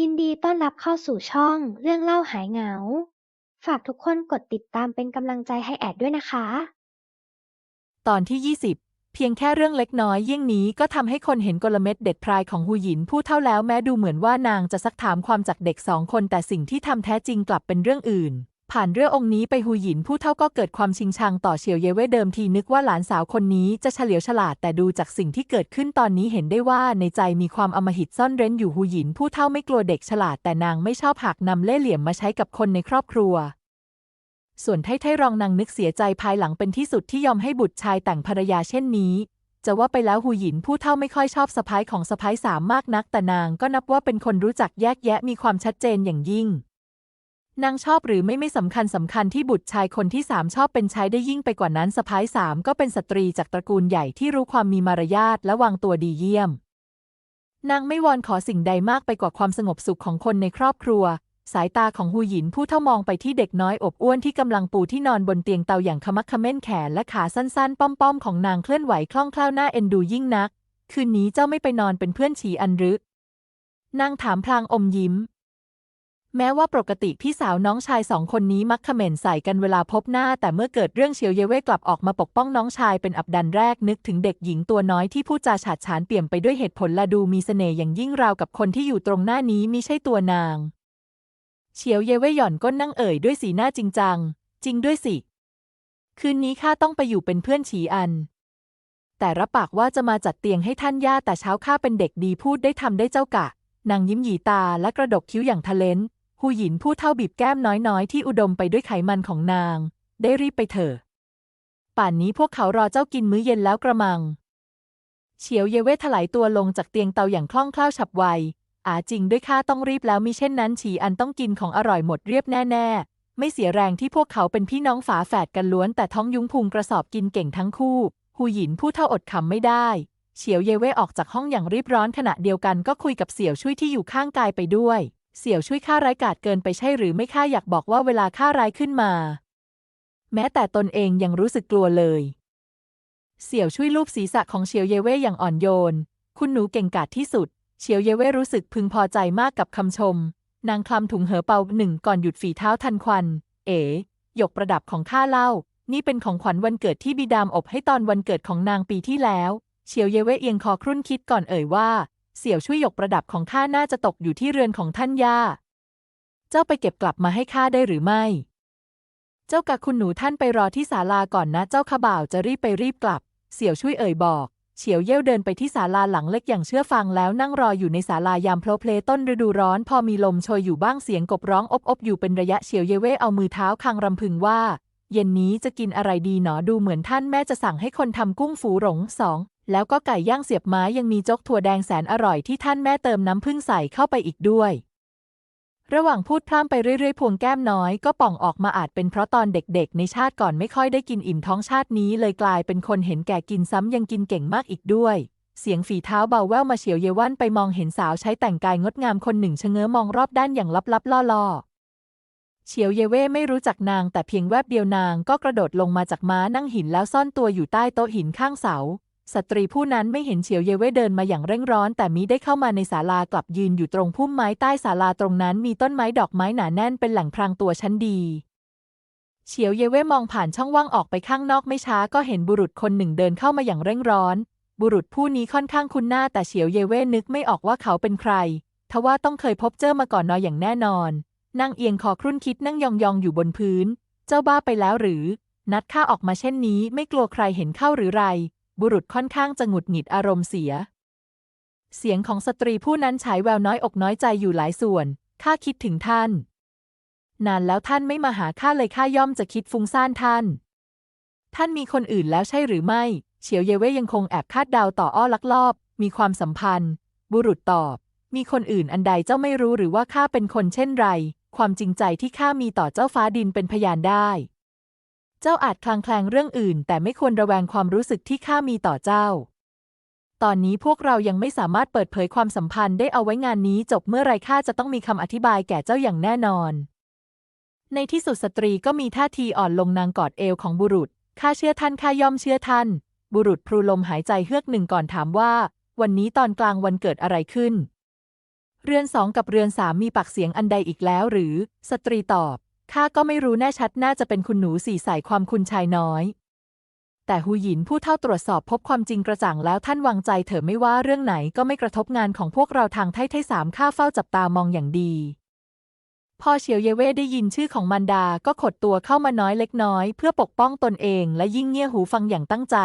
ยินดีต้อนรับเข้าสู่ช่องเรื่องเล่าหายเหงา ฝากทุกคนกดติดตามเป็นกำลังใจให้แอดด้วยนะคะ ตอนที่ 20 เพียงแค่เรื่องเล็กน้อยเยี่ยงนี้ก็ทำให้คนเห็นกลเม็ดเด็ดพรายของหูหยินผู้เท่าแล้วแม้ดูเหมือนว่านางจะซักถามความจากเด็กสองคนแต่สิ่งที่ทำแท้จริงกลับเป็นเรื่องอื่น ผ่านเรื่ององค์นี้ไปหูหยินผู้เท่าก็เกิดความชิงชังต่อเฉียวเย่เว่เดิมทีนึกว่าหลานสาวคนนี้จะเฉลียวฉลาดแต่ดูจากสิ่งที่เกิดขึ้นตอนนี้เห็นได้ว่าในใจมีความอมหิตซ่อนเร้นอยู่หูหยินผู้เท่าไม่กลัวเด็กฉลาดแต่นางไม่ชอบหักนำเล่ห์เหลี่ยมมาใช้กับคนในครอบครัว ส่วนไทไทรองนางนึกเสียใจภายหลังเป็นที่สุดที่ยอมให้บุตรชายแต่งภรรยาเช่นนี้จะว่าไปแล้วหูหยินผู้เท่าไม่ค่อยชอบสะพ้ายของสะพ้ายสามมากนักแต่นางก็นับว่าเป็นคนรู้จักแยกแยะมีความชัดเจนอย่างยิ่ง นางชอบหรือไม่ไม่สำคัญสำคัญที่บุตรชายคนที่สามชอบเป็นชายได้ยิ่งไปกว่านั้นสะพ้ายสามก็เป็นสตรีจากตระกูลใหญ่ที่รู้ความมีมารยาทและวางตัวดีเยี่ยม นางไม่วอนขอสิ่งใดมากไปกว่าความสงบสุขของคนในครอบครัว สายตาของฮูหยินผู้เท่ามองไปที่เด็กน้อยอบอ้วนที่กำลังปูที่นอนบนเตียงเตาอย่างขมักขม้นแขนและขาสั้นๆ ป้อมๆของนางเคลื่อนไหวคล่องแคล่วหน้าเอ็นดูยิ่งนัก คืนนี้เจ้าไม่ไปนอนเป็นเพื่อนฉีอันหรือนางถามพลางอมยิ้ม แม้ว่าปกติพี่สาวน้องชายสองคนนี้มักเขม่นใส่กันเวลาพบหน้า แต่เมื่อเกิดเรื่องเฉียวเยเว่กลับออกมาปกป้องน้องชายเป็นอับดันแรกนึกถึงเด็กหญิงตัวน้อยที่พูดจาฉาดฉานเปี่ยมไปด้วยเหตุผลและดูมีเสน่ห์อย่างยิ่งราวกับคนที่อยู่ตรงหน้านี้มิใช่ตัวนางเฉียวเยเว่หย่อนก้นนั่งเอ่ยด้วยสีหน้าจริงจัง จริงด้วยสิ คืนนี้ข้าต้องไปอยู่เป็นเพื่อนฉีอัน แต่รับปากว่าจะมาจัดเตียงให้ท่านย่าแต่เช้าข้าเป็นเด็กดีพูดได้ทำได้เจ้ากะนางยิ้มหยีตาและกระดกคิ้วอย่างทะเลน หูหยินผู้เท่าบีบแก้มน้อยๆ ที่อุดมไปด้วยไขมันของนาง ได้รีบไปเถอะ ป่านนี้พวกเขารอเจ้ากินมื้อเย็นแล้วกระมัง เฉียวเยเวถลายตัวลงจากเตียงเตาอย่างคล่องแคล่วฉับไว อาจริงด้วยข้าต้องรีบแล้วมิเช่นนั้นฉีอันต้องกินของอร่อยหมดเรียบแน่ๆ ไม่เสียแรงที่พวกเขาเป็นพี่น้องฝาแฝดกันล้วน แต่ท้องยุ้งพุงกระสอบกินเก่งทั้งคู่ หูหยินผู้เท่าอดขำไม่ได้เฉียวเยเว่ออกจากห้องอย่างรีบร้อนขณะเดียวกันก็คุยกับเสี่ยวช่วยที่อยู่ข้างกายไปด้วย เสี่ยวช่วยข้าร้ายกาจเกินไปใช่หรือไม่ข้าอยากบอกว่าเวลาข้าร้ายขึ้นมา แม้แต่ตนเองยังรู้สึกกลัวเลย เสี่ยวช่วยลูบศีรษะของเฉียวเยเว่อย่างอ่อนโยน คุณหนูเก่งกาจที่สุด เฉียวเยเว่รู้สึกพึงพอใจมากกับคำชม นางคลำถุงเหอเปาหนึ่งก่อนหยุดฝีเท้าทันควัน เอ๋หยกประดับของข้าเล่า นี่เป็นของขวัญวันเกิดที่บิดามอบให้ตอนวันเกิดของนางปีที่แล้ว เฉียวเยเว่เอียงคอครุ่นคิดก่อนเอ่ยว่า เสี่ยวช่วยยกประดับของข้าน่าจะตกอยู่ที่เรือนของท่านย่า เจ้าไปเก็บกลับมาให้ข้าได้หรือไม่ เจ้ากับคุณหนูท่านไปรอที่ศาลาก่อนนะ เจ้าขบ่าวจะรีบไปรีบกลับ เสี่ยวช่วยเอ่ยบอก เฉียวเย่วเดินไปที่ศาลาหลังเล็กอย่างเชื่อฟังแล้วนั่งรออยู่ในศาลายามโพลเพลต้นฤดูร้อน พอมีลมโชยอยู่บ้างเสียงกบร้องอบอบอยู่เป็นระยะเฉียวเยเว่เอามือเท้าคางรำพึงว่า เย็นนี้จะกินอะไรดีหนอดูเหมือนท่านแม่จะสั่งให้คนทำกุ้งฝูหลงสอง แล้วก็ไก่ย่างเสียบไม้ยังมีจกถั่วแดงแสนอร่อยที่ท่านแม่เติมน้ำผึ้งใส่เข้าไปอีกด้วย ระหว่างพูดพร่ำไปเรื่อยๆ พวงแก้มน้อยก็ป่องออกมาอาจเป็นเพราะตอนเด็กๆ ในชาติก่อนไม่ค่อยได้กินอิ่มท้องชาตินี้เลยกลายเป็นคนเห็นแก่กินซ้ำยังกินเก่งมากอีกด้วย เสียงฝีเท้าเบาแว่วมาเฉียวเยวันไปมองเห็นสาวใช้แต่งกายงดงามคนหนึ่งชะเง้อมองรอบด้านอย่างลับๆล่อๆเฉียวเยเว่ไม่รู้จักนางแต่เพียงแวบเดียวนางก็กระโดดลงมาจากม้านั่งหินแล้วซ่อนตัวอยู่ใต้โต๊ะหินข้างเสา สตรีผู้นั้นไม่เห็นเฉียวเยเว่เดินมาอย่างเร่งร้อน แต่มิได้เข้ามาในศาลากลับยืนอยู่ตรงพุ่มไม้ใต้ศาลาตรงนั้นมีต้นไม้ดอกไม้หนาแน่นเป็นแหล่งพรางตัวชั้นดี เฉียวเยเว่มองผ่านช่องว่างออกไปข้างนอกไม่ช้าก็เห็นบุรุษคนหนึ่งเดินเข้ามาอย่างเร่งร้อน บุรุษผู้นี้ค่อนข้างคุ้นหน้าแต่เฉียวเยเว่นึกไม่ออกว่าเขาเป็นใครทว่าต้องเคยพบเจอมาก่อนนอยอย่างแน่นอนนั่งเอียงคอครุ่นคิดนั่งยองๆอยู่บนพื้น เจ้าบ้าไปแล้วหรือ นัดข้าออกมาเช่นนี้ไม่กลัวใครเห็นเข้าหรือไร บุรุษค่อนข้างจะหงุดหงิดอารมณ์เสีย เสียงของสตรีผู้นั้นฉายแววน้อยอกน้อยใจอยู่หลายส่วน ข้าคิดถึงท่าน นานแล้วท่านไม่มาหาข้าเลยข้าย่อมจะคิดฟุ้งซ่านท่าน ท่านมีคนอื่นแล้วใช่หรือไม่ เฉียวเยเว่ยังคงแอบคาดเดาต่ออ้อลักลอบ มีความสัมพันธ์ บุรุษตอบ มีคนอื่นอันใดเจ้าไม่รู้หรือว่าข้าเป็นคนเช่นไร ความจริงใจที่ข้ามีต่อเจ้าฟ้าดินเป็นพยานได้ เจ้าอาจคลางแคลงเรื่องอื่น แต่ไม่ควรระแวงความรู้สึกที่ข้ามีต่อเจ้า ตอนนี้พวกเรายังไม่สามารถเปิดเผยความสัมพันธ์ได้เอาไว้งานนี้จบเมื่อไรข้าจะต้องมีคำอธิบายแก่เจ้าอย่างแน่นอน ในที่สุดสตรีก็มีท่าทีอ่อนลงนางกอดเอวของบุรุษ ข้าเชื่อท่านข้าย่อมเชื่อท่าน บุรุษพลูลมหายใจเฮือกหนึ่งก่อนถามว่า วันนี้ตอนกลางวันเกิดอะไรขึ้น เรือนสองกับเรือนสามมีปากเสียงอันใดอีกแล้วหรือ สตรีตอบ ข้าก็ไม่รู้แน่ชัดน่าจะเป็นคุณหนูสี่ใส่ความคุณชายน้อย แต่หูหยินผู้เท่าตรวจสอบพบความจริงกระจ่างแล้วท่านวางใจเถอะไม่ว่าเรื่องไหนก็ไม่กระทบงานของพวกเราทางไทไทสามข้าเฝ้าจับตามองอย่างดีพอเฉียวเยเว่ได้ยินชื่อของมันดาก็ขดตัวเข้ามาน้อยเล็กน้อย เพื่อปกป้องตนเองและยิ่งเงี่ยหูฟังอย่างตั้งใจ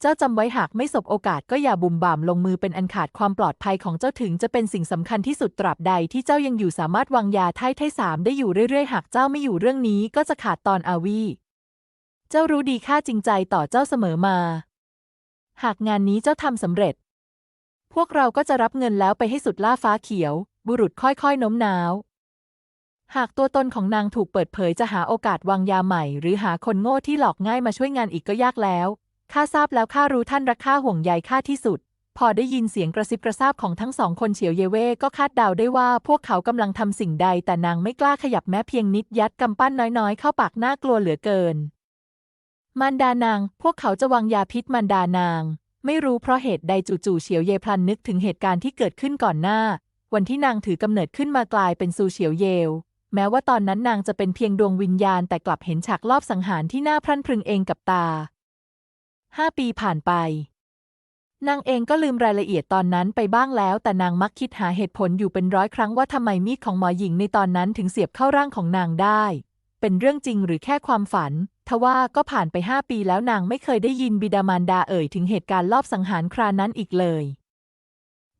เจ้าจำไว้หากไม่สบโอกาสก็อย่าบุ่มบ่ามลงมือเป็นอันขาดความปลอดภัยของเจ้าถึงจะเป็นสิ่งสำคัญที่สุดตราบใดที่เจ้ายังอยู่สามารถวางยาไทไทสามได้อยู่เรื่อยๆ หากเจ้าไม่อยู่เรื่องนี้ก็จะขาดตอนอาวี เจ้ารู้ดีข้าจริงใจต่อเจ้าเสมอมา หากงานนี้เจ้าทำสำเร็จ พวกเราก็จะรับเงินแล้วไปให้สุดล่าฟ้าเขียว บุรุษค่อยๆโน้มน้าว หากตัวตนของนางถูกเปิดเผยจะหาโอกาสวางยาใหม่ หรือหาคนโง่ที่หลอกง่ายมาช่วยงานอีกก็ยากแล้ว ข้าทราบแล้วข้ารู้ท่านรักข้าห่วงใยข้าที่สุด พอได้ยินเสียงกระซิบกระซาบของทั้งสองคนเฉียวเยเว่ก็คาดเดาได้ว่าพวกเขากำลังทำสิ่งใด แต่นางไม่กล้าขยับแม้เพียงนิดยัดกำปั้นน้อยๆ เข้าปากน่ากลัวเหลือเกิน มารดานาง พวกเขาจะวางยาพิษมารดานาง ไม่รู้เพราะเหตุใดจู่ๆเฉียวเยพลันนึกถึงเหตุการณ์ที่เกิดขึ้นก่อนหน้า วันที่นางถือกำเนิดขึ้นมากลายเป็นซูเฉียวเยวแม้ว่าตอนนั้นนางจะเป็นเพียงดวงวิญญาณแต่กลับเห็นฉากลอบสังหารที่น่าพรั่นพรึงเองกับตา ห้าปีผ่านไป นางเองก็ลืมรายละเอียดตอนนั้นไปบ้างแล้ว แต่นางมักคิดหาเหตุผลอยู่เป็นร้อยครั้งว่าทำไมมีดของหมอหญิงในตอนนั้นถึงเสียบเข้าร่างของนางได้ เป็นเรื่องจริงหรือแค่ความฝัน ทว่าก็ผ่านไปห้าปีแล้วนางไม่เคยได้ยินบิดามารดาเอ่ยถึงเหตุการณ์ลอบสังหารครานั้นอีกเลย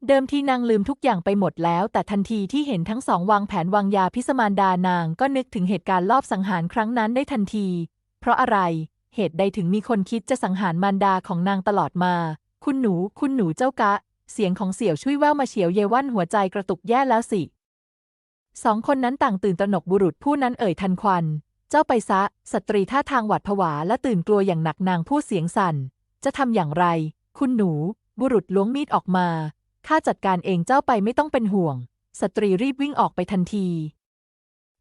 เดิมทีนางลืมทุกอย่างไปหมดแล้ว แต่ทันทีที่เห็นทั้งสองวางแผนวางยาพิสมารดานางก็นึกถึงเหตุการณ์ลอบสังหารครั้งนั้นได้ทันที เพราะอะไร เหตุใดถึงมีคนคิดจะสังหารมารดาของนางตลอดมา คุณหนู คุณหนูเจ้ากะ เสียงของเสี่ยวช่วยแววมาเฉียวเยวันหัวใจกระตุกแย่แล้วสิสองคนนั้นต่างตื่นตระหนกบุรุษผู้นั้นเอ่ยทันควัน เจ้าไปซะ สตรีท่าทางหวาดผวาและตื่นกลัวอย่างหนักนางพูดเสียงสั่น จะทำอย่างไร คุณหนู บุรุษล้วงมีดออกมา ข้าจัดการเองเจ้าไปไม่ต้องเป็นห่วง สตรีรีบวิ่งออกไปทันที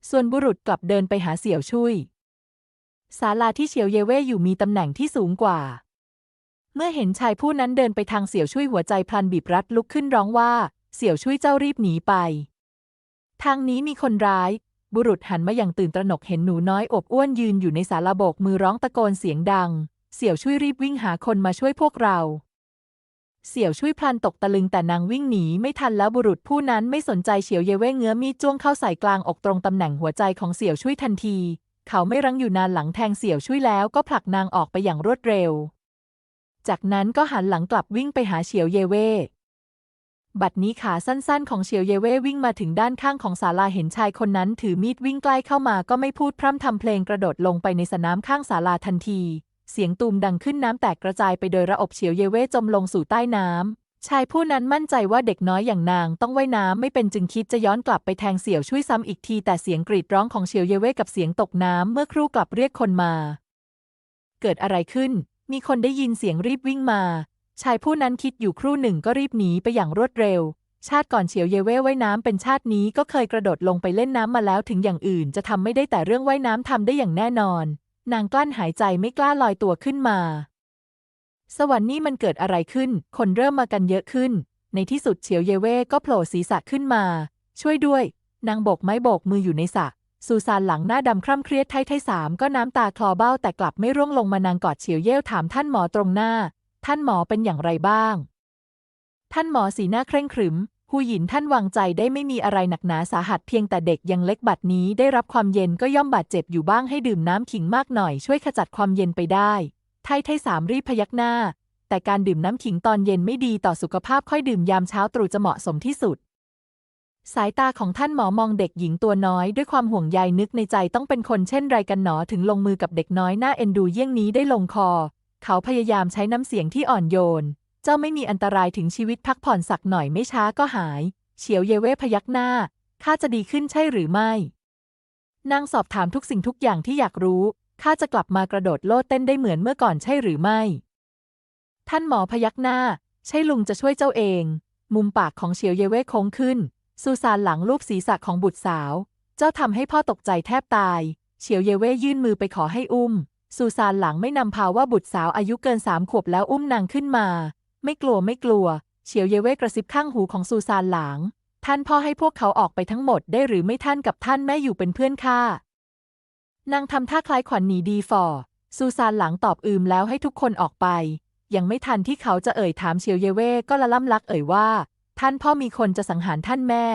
ส่วนบุรุษกลับเดินไปหาเสี่ยวช่วย ศาลาที่เฉียวเยเว่อยู่มีตำแหน่งที่สูงกว่า เมื่อเห็นชายผู้นั้นเดินไปทางเสี่ยวช่วยหัวใจพลันบีบรัดลุกขึ้นร้องว่า เสี่ยวช่วยเจ้ารีบหนีไป ทางนี้มีคนร้าย บุรุษหันมาอย่างตื่นตระหนกเห็นหนูน้อยอบอ้วนยืนอยู่ในศาลาโบกมือร้องตะโกนเสียงดัง เสี่ยวช่วยรีบวิ่งหาคนมาช่วยพวกเราเสี่ยวช่วยพลันตกตะลึงแต่นางวิ่งหนีไม่ทันแล้วบุรุษผู้นั้นไม่สนใจเฉียวเยเว่เงื้อมีดจ้วงเข้าใส่กลางอกตรงตำแหน่งหัวใจของเสี่ยวช่วยทันที เขาไม่รั้งอยู่นานหลังแทงเสี่ยวช่วยแล้วก็ผลักนางออกไปอย่างรวดเร็ว จากนั้นก็หันหลังกลับวิ่งไปหาเฉียวเยเว่บัดนี้ขาสั้นๆ ของเฉียวเยเว่วิ่งมาถึงด้านข้างของศาลาเห็นชายคนนั้นถือมีดวิ่งใกล้เข้ามาก็ไม่พูดพร่ำทำเพลงกระโดดลงไปในสนามข้างศาลาทันที เสียงตูมดังขึ้นน้ำแตกกระจายไปโดยระอบเฉียวเยเว่จมลงสู่ใต้น้ำ ชายผู้นั้นมั่นใจว่าเด็กน้อยอย่างนางต้องว่ายน้ำไม่เป็นจึงคิดจะย้อนกลับไปแทงเสี่ยวช่วยซ้ำอีกที แต่เสียงกรีดร้องของเฉียวเยเว่กับเสียงตกน้ำเมื่อครู่กลับเรียกคนมา เกิดอะไรขึ้น มีคนได้ยินเสียงรีบวิ่งมา ชายผู้นั้นคิดอยู่ครู่หนึ่งก็รีบหนีไปอย่างรวดเร็ว ชาติก่อนเฉียวเยเว่ว่ายน้ำเป็นชาตินี้ก็เคยกระโดดลงไปเล่นน้ำมาแล้วถึงอย่างอื่น จะทำไม่ได้แต่เรื่องว่ายน้ำทำได้อย่างแน่นอน นางกลั้นหายใจไม่กล้าลอยตัวขึ้นมา สวรรค์นี่มันเกิดอะไรขึ้น คนเริ่มมากันเยอะขึ้น ในที่สุดเฉียวเยเว่ก็โผล่ศีรษะขึ้นมา ช่วยด้วย นางโบกไม้โบกมืออยู่ในสระซูซานหลังหน้าดำคร่ำเครียดไทยไทสามก็น้ำตาคลอเบ้าแต่กลับไม่ร่วงลงมานางกอดเฉียวเย่วถามท่านหมอตรงหน้า ท่านหมอเป็นอย่างไรบ้าง ท่านหมอสีหน้าเคร่งขรึมหูหยินท่านวางใจได้ไม่มีอะไรหนักหนาสาหัสเพียงแต่เด็กยังเล็กบัดนี้ได้รับความเย็นก็ย่อมบาดเจ็บอยู่บ้างให้ดื่มน้ำขิงมากหน่อยช่วยขจัดความเย็นไปได้ ไทไทสามรีบพยักหน้า แต่การดื่มน้ำขิงตอนเย็นไม่ดีต่อสุขภาพค่อยดื่มยามเช้าตรู่จะเหมาะสมที่สุด สายตาของท่านหมอมองเด็กหญิงตัวน้อยด้วยความห่วงใยนึกในใจต้องเป็นคนเช่นไรกันหนอถึงลงมือกับเด็กน้อยหน้าเอ็นดูเยี่ยงนี้ได้ลงคอ เขาพยายามใช้น้ำเสียงที่อ่อนโยน เจ้าไม่มีอันตรายถึงชีวิตพักผ่อนสักหน่อยไม่ช้าก็หาย เฉียวเยเว่พยักหน้าข้าจะดีขึ้นใช่หรือไม่นางสอบถามทุกสิ่งทุกอย่างที่อยากรู้ ข้าจะกลับมากระโดดโลดเต้นได้เหมือนเมื่อก่อนใช่หรือไม่ ท่านหมอพยักหน้า ใช่ลุงจะช่วยเจ้าเอง มุมปากของเฉียวเยเว่โค้งขึ้น ซูซานหลังลูบศีรษะของบุตรสาว เจ้าทำให้พ่อตกใจแทบตาย เฉียวเยเว่ยื่นมือไปขอให้อุ้ม ซูซานหลังไม่นำพาว่าบุตรสาวอายุเกินสามขวบแล้วอุ้มนางขึ้นมา ไม่กลัวไม่กลัว เฉียวเยเว่กระซิบข้างหูของซูซานหลังท่านพ่อให้พวกเขาออกไปทั้งหมดได้หรือไม่ท่านกับท่านแม่อยู่เป็นเพื่อนข้า นางทำท่าคล้ายขวัญหนีดีฟอร์ซูซานหลังตอบอืมแล้วให้ทุกคนออกไป ยังไม่ทันที่เขาจะเอ่ยถามเชียวเยเว่ก็ละล่ำลักเอ่ยว่า ท่านพ่อมีคนจะสังหารท่านแม่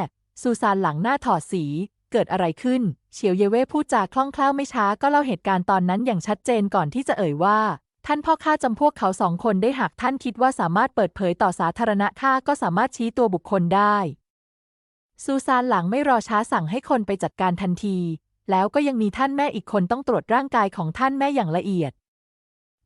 ซูซานหลังหน้าถอดสี เกิดอะไรขึ้นเฉียวเยเว่พูดจาคล่องแคล่วไม่ช้าก็เล่าเหตุการณ์ตอนนั้นอย่างชัดเจนก่อนที่จะเอ่ยว่า ท่านพ่อข้าจำพวกเขาสองคนได้หากท่านคิดว่าสามารถเปิดเผยต่อสาธารณะข้าก็สามารถชี้ตัวบุคคลได้ซูซานหลังไม่รอช้าสั่งให้คนไปจัดการทันที แล้วก็ยังมีท่านแม่อีกคนต้องตรวจร่างกายของท่านแม่อย่างละเอียด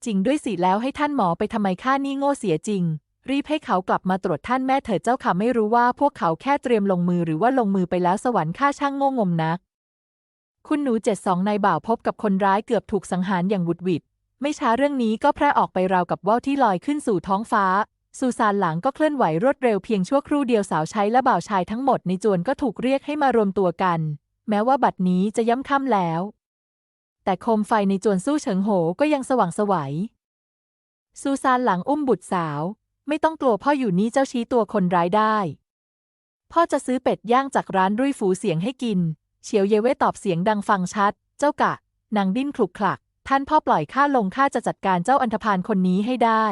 จริงด้วยสิแล้วให้ท่านหมอไปทำไมข้านี่โง่เสียจริง รีบให้เขากลับมาตรวจท่านแม่เถิดเจ้าค่ะไม่รู้ว่าพวกเขาแค่เตรียมลงมือหรือว่าลงมือไปแล้วสวรรค์ข้าช่างโง่งมนัก คุณหนูเจ็ดสองนายบ่าวพบกับคนร้ายเกือบถูกสังหารอย่างหวุดหวิดไม่ช้าเรื่องนี้ก็แพร่ออกไปราวกับว่าวที่ลอยขึ้นสู่ท้องฟ้าซูซานหลังก็เคลื่อนไหวรวดเร็วเพียงชั่วครู่เดียวสาวใช้และบ่าวชายทั้งหมดในจวนก็ถูกเรียกให้มารวมตัวกัน แม้ว่าบัดนี้จะย่ำค่ำแล้ว แต่โคมไฟในจวนสู้เฉิงโหก็ยังสว่างสวัยซูซานหลังอุ้มบุตรสาว ไม่ต้องกลัวพ่ออยู่นี่เจ้าชี้ตัวคนร้ายได้ พ่อจะซื้อเป็ดย่างจากร้านรุ่ยฝูเสียงให้กิน เฉียวเยเว่ตอบเสียงดังฟังชัด เจ้ากะนางดิ้นคลุกคลัก ท่านพ่อปล่อยข้าลงข้าจะจัดการเจ้าอันธพาลคนนี้ให้ได้